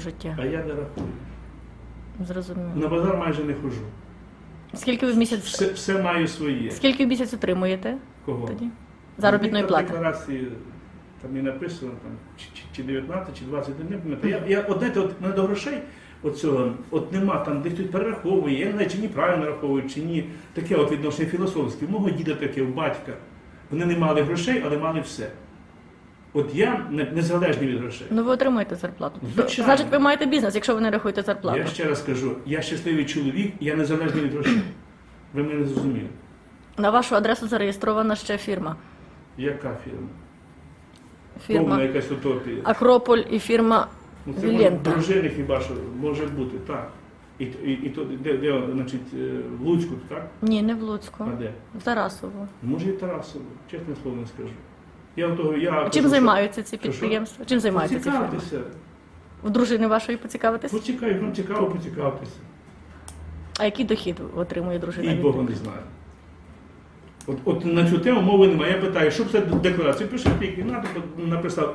прожиття. А я не рахую. Зрозуміло. На базар майже не хожу. Скільки ви в місяць Все, все маю своє. скільки в місяць отримуєте Кого? тоді? Заробітної Там плати? декларації там і написано там, чи, чи- чи 19, чи 20, не пам'ятаю. Я, я от, знаєте, от мене до грошей от цього, от нема там, де хтось перераховує, я не знаю, чи ні правильно раховують, чи ні. Таке от відношення філософське. Мого діда таке, у батька. Вони не мали грошей, але мали все. От я не- незалежний від грошей. Ну ви отримуєте зарплату. Звичайно. Значить, ви маєте бізнес, якщо ви не рахуєте зарплату. Я ще раз кажу, я щасливий чоловік, я незалежний від грошей. Ви мене не зрозуміли. На вашу адресу зареєстрована ще фірма. Яка фірма? Повна Фірма якась утопія. Акрополь і фірма Ну, це може Вілента. дружини хіба що може бути, так. І, і, і то, де, де, значить, е, в Луцьку, так? Ні, не в Луцьку, А де? в Тарасово. Може і Тарасово, чесне слово не скажу. Я в того, я кажу, Чим займаються ці підприємства? Чим займаються ці фірми? Поцікавтеся. У дружини вашої поцікавитися? Поцікаві, вам цікаво, поцікавитися. А який дохід отримує дружина? І від Бога не знаю. От, от на цю тему мови немає. Я питаю, що це декларацію? Пише, скільки надо, написав.